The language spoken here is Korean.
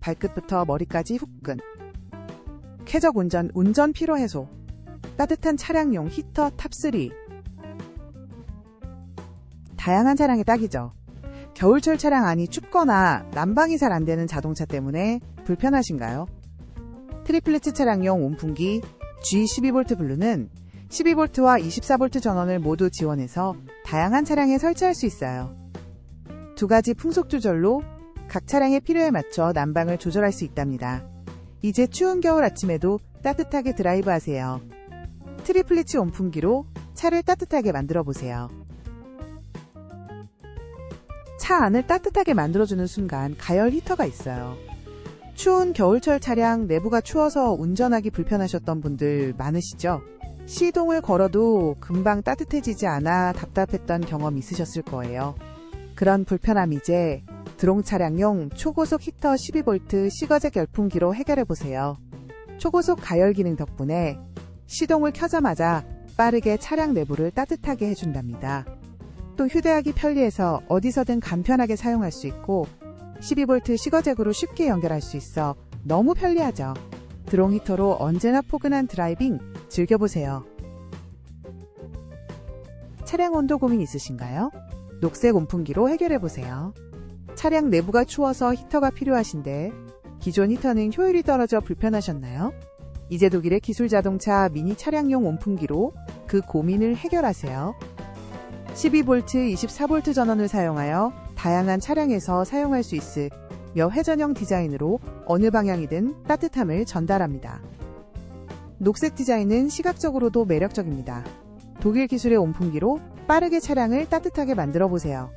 발끝부터 머리까지 후끈. 쾌적 운전, 운전 피로 해소. 따뜻한 차량용 히터 탑3. 다양한 차량에 딱이죠. 겨울철 차량 안이 춥거나 난방이 잘 안 되는 자동차 때문에 불편하신가요? 트리플리츠 차량용 온풍기 G12V 블루는 12V와 24V 전원을 모두 지원해서 다양한 차량에 설치할 수 있어요. 두 가지 풍속 조절로 각 차량의 필요에 맞춰 난방을 조절할 수 있답니다. 이제 추운 겨울 아침에도 따뜻하게 드라이브 하세요. 트리플리츠 온풍기로 차를 따뜻하게 만들어 보세요. 차 안을 따뜻하게 만들어주는 순간 가열 히터가 있어요. 추운 겨울철 차량 내부가 추워서 운전하기 불편하셨던 분들 많으시죠? 시동을 걸어도 금방 따뜻해지지 않아 답답했던 경험 있으셨을 거예요. 그런 불편함 이제 드롱 차량용 초고속 히터 12V 시거제 결풍기로 해결해 보세요. 초고속 가열 기능 덕분에 시동을 켜자마자 빠르게 차량 내부를 따뜻하게 해준답니다. 또 휴대하기 편리해서 어디서든 간편하게 사용할 수 있고 12V 시거잭으로 쉽게 연결할 수 있어 너무 편리하죠. 드롱 히터로 언제나 포근한 드라이빙 즐겨보세요. 차량 온도 고민 있으신가요? 녹색 온풍기로 해결해보세요. 차량 내부가 추워서 히터가 필요하신데 기존 히터는 효율이 떨어져 불편하셨나요? 이제 독일의 기술 자동차 미니 차량용 온풍기로 그 고민을 해결하세요. 12V, 24V 전원을 사용하여 다양한 차량에서 사용할 수 있으며 회전형 디자인으로 어느 방향이든 따뜻함을 전달합니다. 녹색 디자인은 시각적으로도 매력적입니다. 독일 기술의 온풍기로 빠르게 차량을 따뜻하게 만들어 보세요.